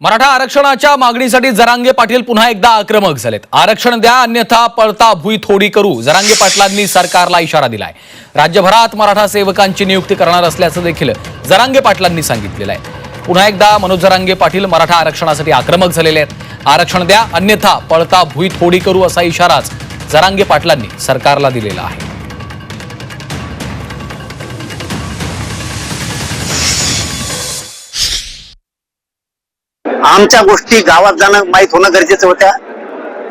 मराठा आरक्षणाच्या मागणीसाठी जरांगे पाटील पुन्हा एकदा आक्रमक झालेत. आरक्षण द्या अन्यथा पळता भुई थोडी करू. जरांगे पाटलांनी सरकारला इशारा दिलाय. राज्यभरात मराठा सेवकांची नियुक्ती करणार असल्याचं देखील जरांगे पाटलांनी सांगितलेलं आहे. पुन्हा एकदा मनोज जरांगे पाटील मराठा आरक्षणासाठी आक्रमक झालेले आहेत. आरक्षण द्या अन्यथा पळता भुई थोडी करू असा इशाराच जरांगे पाटलांनी सरकारला दिलेला आहे. आमच्या गोष्टी गावात जाणं माहीत होणं गरजेचं होत्या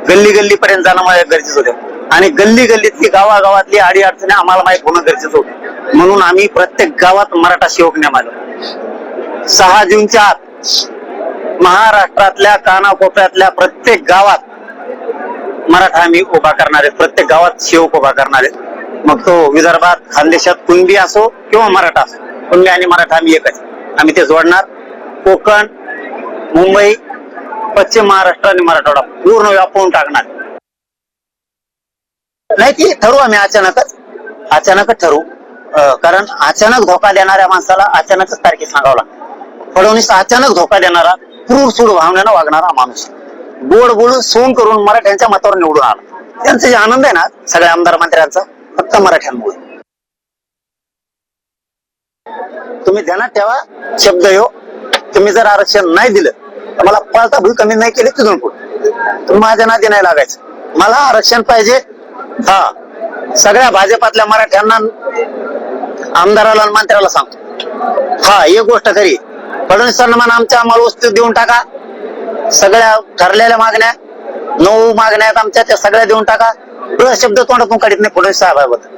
गल्ली गल्ली पर्यंत जाणं मला गरजेचं होतं. आणि गल्ली गल्लीतली गावागावातली आडी अडचणी आम्हाला माहीत होणं गरजेचं होतं. म्हणून आम्ही प्रत्येक गावात मराठा सेवक नेमालो सहा जूनच्या आत महाराष्ट्रातल्या कानाकोपऱ्यातल्या प्रत्येक गावात मराठा आम्ही उभा करणार आहेत. प्रत्येक गावात सेवक उभा करणार आहेत. मग तो विदर्भात खानदेशात कुणबी असो किंवा मराठा असो कुणबी आणि मराठा आम्ही एकच. आम्ही ते जोडणार. कोकण मुंबई पश्चिम महाराष्ट्र आणि मराठवाडा पूर्ण व्यापवून टाकणार. नाही ती ठरवू आम्ही अचानकच. अचानकच ठरवू. अं, कारण अचानक धोका देणाऱ्या माणसाला अचानकच तारखे सांगावं लागतं. फडणवीस अचानक धोका देणारा क्रूर सूड भावनेनं वागणारा माणूस. गोड बोलून सोन करून मराठ्यांच्या मतावर निवडून आला. त्यांचा जे आनंद आहे ना सगळ्या आमदार मंत्र्यांचा फक्त मराठ्यांमुळे. तुम्ही ध्यानात ठेवा शब्द यो तुम्ही जर आरक्षण नाही दिलं मला पळता भूल कमी नाही केली तिथून पुढे. माझ्या नादी नाही लागायचं. मला आरक्षण पाहिजे. हा. सगळ्या भाजपातल्या मराठ्यांना आमदाराला आणि मंत्र्याला सांगतो. हा एक गोष्ट खरी. फडणवीसांना म्हणा आमच्या आम्हाला वस्तू देऊन टाका. सगळ्या ठरलेल्या मागण्या नऊ मागण्या आहेत आमच्या त्या सगळ्या देऊन टाका. शब्द तोंडातून काढत नाही फडणवीस साहेबाबद्दल.